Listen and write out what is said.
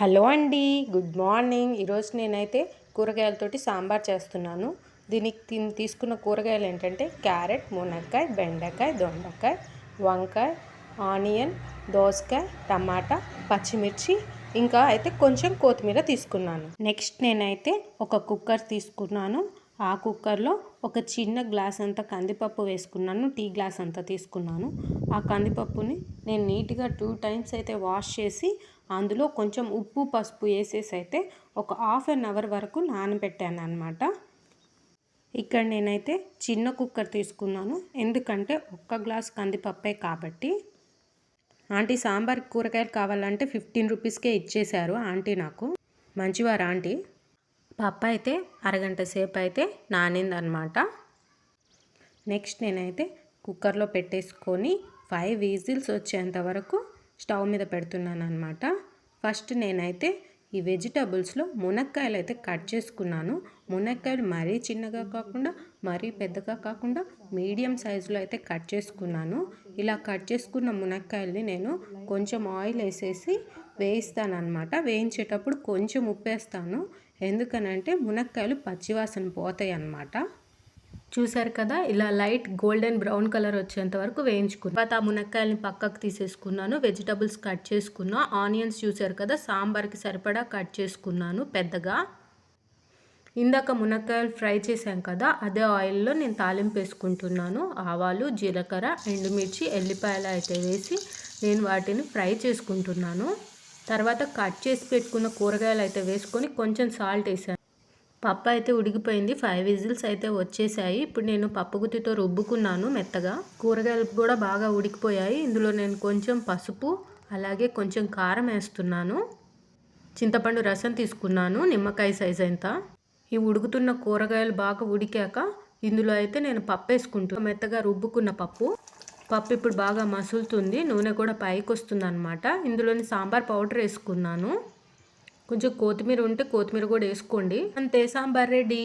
Hello అండి good morning. ఈరోజు నేనైతే కూరగాయలతోటి సాంబార్ చేస్తున్నాను. దీనికి తీసుకున్న కూరగాయలు ఏంటంటే క్యారెట్ మునక్కాయ బెండకాయ దొండకాయ వంకాయ ఆనియన్ దోసకాయ టమాటా పచ్చిమిర్చి ఇంకా అయితే కొంచెం కొత్తిమీర తీసుకున్నాను. నెక్స్ట్ నేనైతే ఒక కుక్కర్ తీసుకున్నాను. ఆ కుక్కర్లో ఒక చిన్న గ్లాస్ అంత కందిపప్పు వేసుకున్నాను. టీ గ్లాస్ అంతా తీసుకున్నాను. ఆ కందిపప్పుని నేను నీట్గా టూ టైమ్స్ అయితే వాష్ చేసి అందులో కొంచెం ఉప్పు పసుపు వేసేసి అయితే ఒక హాఫ్ అన్ అవర్ వరకు నానబెట్టాను అనమాట ఇక్కడ నేనైతే చిన్న కుక్కర్ తీసుకున్నాను. ఎందుకంటే ఒక్క గ్లాస్ కందిపప్పే కాబట్టి. ఆంటీ సాంబార్ కూరగాయలు కావాలంటే ఫిఫ్టీన్ రూపీస్కే ఇచ్చేశారు ఆంటీ నాకు. మంచివారు ఆంటీ? పప్పు అయితే అరగంట సేపు అయితే నానిందనమాట నెక్స్ట్ నేనైతే కుక్కర్లో పెట్టేసుకొని ఫైవ్ విజిల్స్ వచ్చేంత వరకు స్టవ్ మీద పెడుతున్నాను అనమాట ఫస్ట్ నేనైతే ఈ వెజిటబుల్స్లో మునక్కాయలు అయితే కట్ చేసుకున్నాను. మునక్కాయలు మరీ చిన్నగా కాకుండా మరీ పెద్దగా కాకుండా మీడియం సైజులో అయితే కట్ చేసుకున్నాను. ఇలా కట్ చేసుకున్న మునక్కాయల్ని నేను కొంచెం ఆయిల్ వేసేసి వేయిస్తాను అనమాట వేయించేటప్పుడు కొంచెం ఉప్పేస్తాను. ఎందుకనంటే మునక్కాయలు పచ్చివాసన పోతాయి అన్నమాట చూసారు కదా ఇలా లైట్ గోల్డెన్ బ్రౌన్ కలర్ వచ్చేంత వరకు వేయించుకున్నాను తర్వాత ఆ మునక్కాయలని పక్కకు తీసేసుకున్నాను వెజిటబుల్స్ కట్ చేసుకున్నా ఆనియన్స్ చూసారు కదా సాంబార్కి సరిపడా కట్ చేసుకున్నాను పెద్దగా. ఇందాక మునక్కాయలు ఫ్రై చేశాం కదా అదే ఆయిల్లో నేను తాలింపు వేసుకుంటున్నాను ఆవాలు జీలకర్ర ఎండుమిర్చి ఎల్లిపాయలు అయితే వేసి నేను వాటిని ఫ్రై చేసుకుంటున్నాను. తర్వాత కట్ చేసి పెట్టుకున్న కూరగాయలు అయితే వేసుకొని కొంచెం సాల్ట్ వేసాను. పప్పు అయితే ఉడికిపోయింది. ఫైవ్ విజిల్స్ అయితే వచ్చేసాయి. ఇప్పుడు నేను పప్పు గుత్తితో రుబ్బుకున్నాను మెత్తగా. కూరగాయలు కూడా బాగా ఉడికిపోయాయి. ఇందులో నేను కొంచెం పసుపు అలాగే కొంచెం కారం వేస్తున్నాను. చింతపండు రసం తీసుకున్నాను. నిమ్మకాయ సైజ్ ఎంత? ఈ ఉడుకుతున్న కూరగాయలు బాగా ఉడికాక ఇందులో అయితే నేను పప్పు వేసుకుంటాను మెత్తగా రుబ్బుకున్న పప్పు. పప్పు ఇప్పుడు బాగా మసులుతుంది. నూనె కూడా పైకి వస్తుంది అనమాట ఇందులోని సాంబార్ పౌడర్ వేసుకున్నాను. కొంచెం కొత్తిమీర ఉంటే కొత్తిమీర కూడా వేసుకోండి. అంతే సాంబార్ రెడీ.